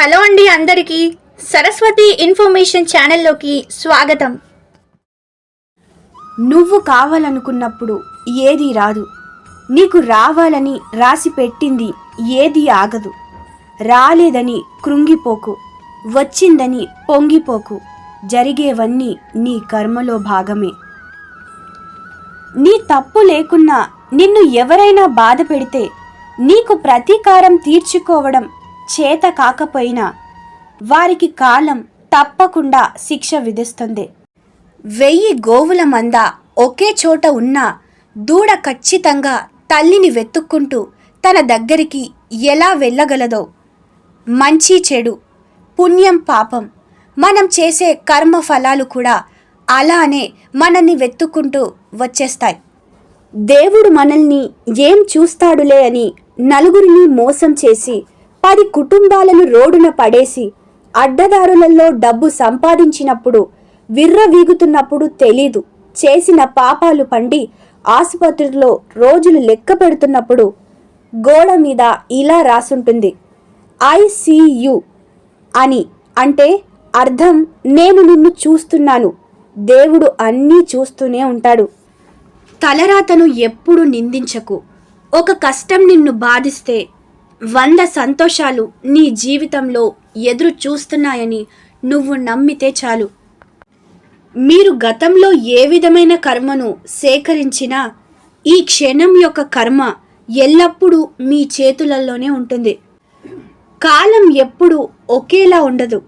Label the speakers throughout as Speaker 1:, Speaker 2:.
Speaker 1: Hello అండి అందరికీ Saraswati information ఛానల్లోకి స్వాగతం.
Speaker 2: నువ్వు కావాలనుకున్నప్పుడు ఏది రాదు. నీకు రావాలని రాసి పెట్టింది ఏది ఆగదు. రాలేదని కృంగిపోకు వచ్చిందని పొంగిపోకు జరిగేవన్నీ నీ కర్మలో భాగమే. నీ తప్పు లేకున్నా నిన్ను ఎవరైనా బాధ పెడితే నీకు ప్రతీకారం తీర్చుకోవడం చేత కాకపోయినా వారికి కాలం తప్పకుండా శిక్ష విధిస్తుంది. వెయ్యి గోవుల మంద ఒకే చోట ఉన్నా దూడ ఖచ్చితంగా తల్లిని వెతుక్కుంటూ తన దగ్గరికి ఎలా వెళ్ళగలదో? మంచి చెడు పుణ్యం పాపం మనం చేసే కర్మ ఫలాలు కూడా అలానే మనల్ని వెతుక్కుంటూ వచ్చేస్తాయి. దేవుడు మనల్ని ఏం చూస్తాడులే అని నలుగురిని మోసం చేసి పది కుటుంబాలను రోడ్డున పడేసి అడ్డదారులలో డబ్బు సంపాదించినప్పుడు విర్రవీగుతున్నప్పుడు తెలీదు. చేసిన పాపాలు పండి ఆసుపత్రిలో రోజులు లెక్క పెడుతున్నప్పుడు గోడ మీద ఇలా రాసుంటుంది. ఐసియు అని అంటే అర్థం నేను నిన్ను చూస్తున్నాను. దేవుడు అన్నీ చూస్తూనే ఉంటాడు. తలరాతను ఎప్పుడు నిందించకు. ఒక కష్టం నిన్ను బాధిస్తే వంద సంతోషాలు నీ జీవితంలో ఎదురు చూస్తున్నాయని నువ్వు నమ్మితే చాలు. మీరు గతంలో ఏ విధమైన కర్మను సేకరించినా ఈ క్షణం యొక్క కర్మ ఎల్లప్పుడూ మీ చేతులలోనే ఉంటుంది. కాలం ఎప్పుడు ఒకేలా ఉండదు.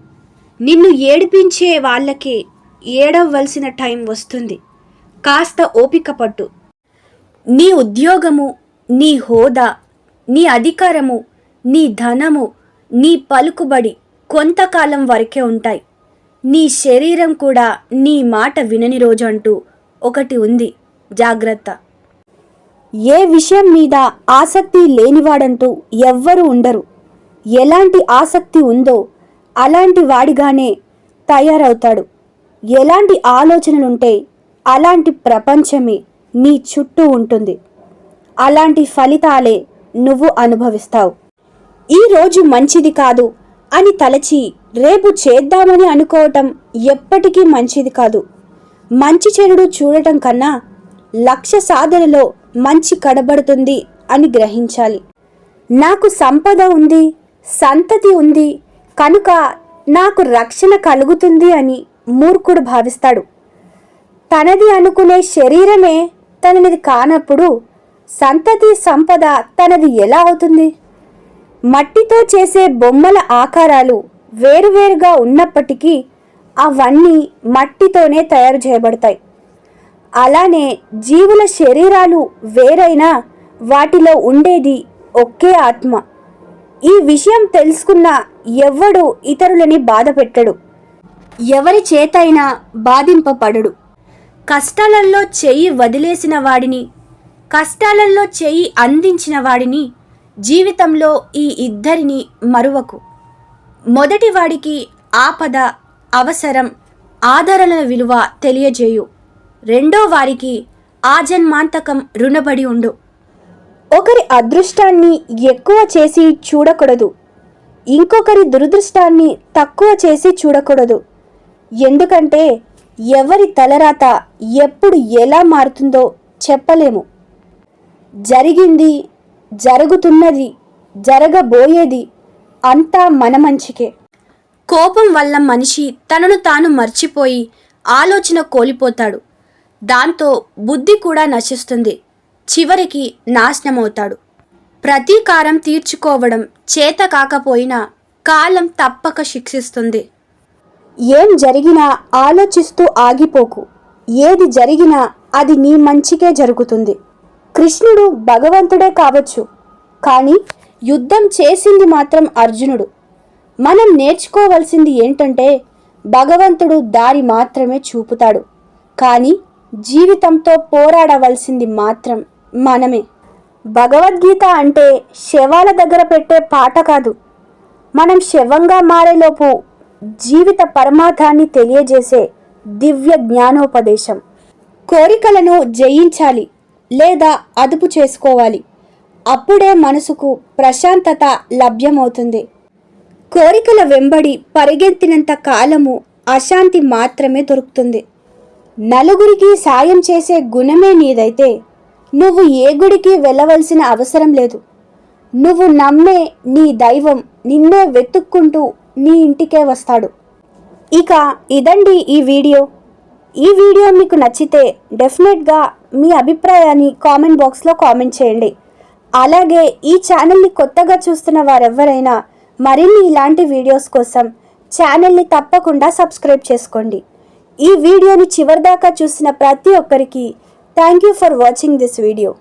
Speaker 2: నిన్ను ఏడిపించే వాళ్ళకే ఏడవలసిన టైం వస్తుంది. కాస్త ఓపిక పట్టు. నీ ఉద్యోగము నీ హోదా నీ అధికారము నీ ధనము నీ పలుకుబడి కొంతకాలం వరకే ఉంటాయి. నీ శరీరం కూడా నీ మాట వినని రోజు అంటూ ఒకటి ఉంది. జాగ్రత్త. ఏ విషయం మీద ఆసక్తి లేనివాడంటూ ఎవ్వరూ ఉండరు. ఎలాంటి ఆసక్తి ఉందో అలాంటి వాడిగానే తయారవుతాడు. ఎలాంటి ఆలోచనలుంటే అలాంటి ప్రపంచమే నీ చుట్టూ ఉంటుంది. అలాంటి ఫలితాలే నువ్వు అనుభవిస్తావు. ఈ రోజు మంచిది కాదు అని తలచి రేపు చేద్దామని అనుకోవటం ఎప్పటికీ మంచిది కాదు. మంచి చెడుడు చూడటం కన్నా లక్ష్య సాధనలో మంచి కడబడుతుంది అని గ్రహించాలి. నాకు సంపద ఉంది సంతతి ఉంది కనుక నాకు రక్షణ కలుగుతుంది అని మూర్ఖుడు భావిస్తాడు. తనది అనుకునే శరీరమే తనది కానప్పుడు సంతతి సంపద తనది ఎలా అవుతుంది? మట్టితో చేసే బొమ్మల ఆకారాలు వేరువేరుగా ఉన్నప్పటికీ అవన్నీ మట్టితోనే తయారు చేయబడతాయి. అలానే జీవుల శరీరాలు వేరైనా వాటిలో ఉండేది ఒకే ఆత్మ. ఈ విషయం తెలుసుకున్న ఎవ్వడు ఇతరులని బాధ పెట్టడు. ఎవరి చేతైనా బాధింపబడడు. కష్టాలలో చెయ్యి వదిలేసిన వాడిని కష్టాలలో చెయ్యి అందించిన వాడిని జీవితంలో ఈ ఇద్దరిని మరువకు. మొదటి వాడికి ఆపద అవసరం ఆదరణల విలువ తెలియజేయు. రెండో వారికి ఆజన్మాంతకం రుణపడి ఉండు. ఒకరి అదృష్టాన్ని ఎక్కువ చేసి చూడకూడదు. ఇంకొకరి దురదృష్టాన్ని తక్కువ చేసి చూడకూడదు. ఎందుకంటే ఎవరి తలరాత ఎప్పుడు ఎలా మారుతుందో చెప్పలేము. జరిగింది జరుగుతున్నది జరగబోయేది అంతా మన మంచికే. కోపం వల్ల మనిషి తనను తాను మర్చిపోయి ఆలోచన కోల్పోతాడు. దాంతో బుద్ధి కూడా నశిస్తుంది. చివరికి నాశనమవుతాడు. ప్రతీకారం తీర్చుకోవడం చేత కాకపోయినా కాలం తప్పక శిక్షిస్తుంది. ఏం జరిగినా ఆలోచిస్తూ ఆగిపోకు. ఏది జరిగినా అది నీ మంచికే జరుగుతుంది. కృష్ణుడు భగవంతుడే కావచ్చు కానీ యుద్ధం చేసింది మాత్రం అర్జునుడు. మనం నేర్చుకోవలసింది ఏంటంటే భగవంతుడు దారి మాత్రమే చూపుతాడు కానీ జీవితంతో పోరాడవలసింది మాత్రం మనమే. భగవద్గీత అంటే శవాల దగ్గర పెట్టే పాట కాదు. మనం శవంగా మారేలోపు జీవిత పరమార్థాన్ని తెలియజేసే దివ్య జ్ఞానోపదేశం. కోరికలను జయించాలి లేదా అదుపు చేసుకోవాలి. అప్పుడే మనసుకు ప్రశాంతత లభ్యమవుతుంది. కోరికల వెంబడి పరిగెత్తినంత కాలము అశాంతి మాత్రమే దొరుకుతుంది. నలుగురికి సాయం చేసే గుణమే నీదైతే నువ్వు ఏ గుడికి వెళ్ళవలసిన అవసరం లేదు. నువ్వు నమ్మే నీ దైవం నిన్నే వెతుక్కుంటూ నీ ఇంటికే వస్తాడు. ఇక ఇదండి ఈ వీడియో. ఈ వీడియో మీకు నచ్చితే డెఫినెట్గా మీ అభిప్రాయాన్ని కామెంట్ బాక్స్లో కామెంట్ చేయండి. అలాగే ఈ ఛానల్ని కొత్తగా చూస్తున్న వారెవరైనా మరిన్ని ఇలాంటి వీడియోస్ కోసం ఛానల్ని తప్పకుండా సబ్స్క్రైబ్ చేసుకోండి. ఈ వీడియోని చివరిదాకా చూసిన ప్రతి ఒక్కరికి thank you for watching this video.